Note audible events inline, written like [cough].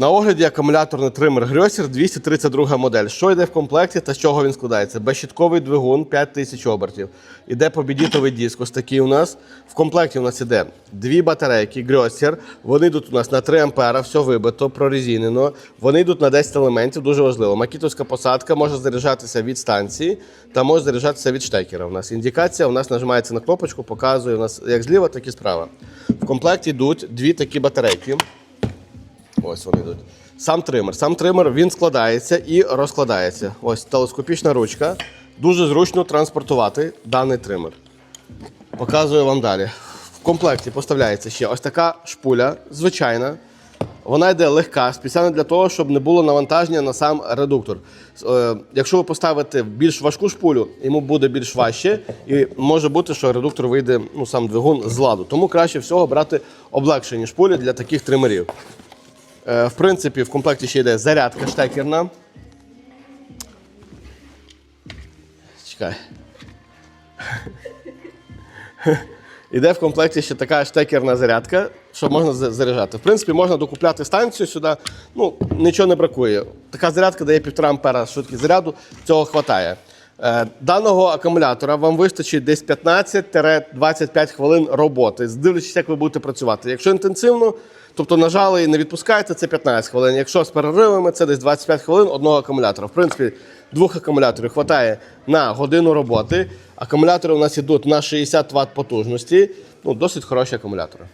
На огляді акумуляторний тример Грьосер 232 модель. Що йде в комплекті та з чого він складається? Безщитковий двигун 5000 обертів. Іде побідітовий диск. Ось такий у нас. В комплекті у нас іде дві батарейки Грьосер. Вони йдуть у нас на 3 ампера, все вибито, прорезинено. Вони йдуть на 10 елементів, дуже важливо. Макітовська посадка може заряджатися від станції та може заряджатися від штекера. У нас індикація, у нас нажимається на кнопочку, показує у нас як зліва, так і справа. В комплекті йдуть дві такі батарейки. Ось вони йдуть. Сам тример. Сам тример він складається і розкладається. Ось телескопічна ручка. Дуже зручно транспортувати даний тример. Показую вам далі. В комплекті поставляється ще ось така шпуля, звичайна. Вона йде легка, спеціально для того, щоб не було навантаження на сам редуктор. Е, Якщо ви поставите більш важку шпулю, йому буде більш важче, і може бути, що редуктор вийде ну, сам двигун з ладу. Тому краще всього брати облегшені шпулі для таких тримерів. Е, В принципі, в комплекті ще йде зарядка штекерна. Чекай. [laughs] Іде в комплекті ще така штекерна зарядка, що можна заряджати. В принципі, можна докупляти станцію сюди, ну, нічого не бракує. Така зарядка дає 1,5 ампера швидкість заряду, цього вистачає. Е, Даного акумулятора вам вистачить десь 15-25 хвилин роботи, дивлячись, як ви будете працювати. Якщо інтенсивно, тобто нажали і не відпускаєте, це 15 хвилин. Якщо з переривами, це десь 25 хвилин одного акумулятора. В принципі, двох акумуляторів вистачає на годину роботи. Акумулятори у нас йдуть на 60 Вт потужності. Ну, досить хороші акумулятори.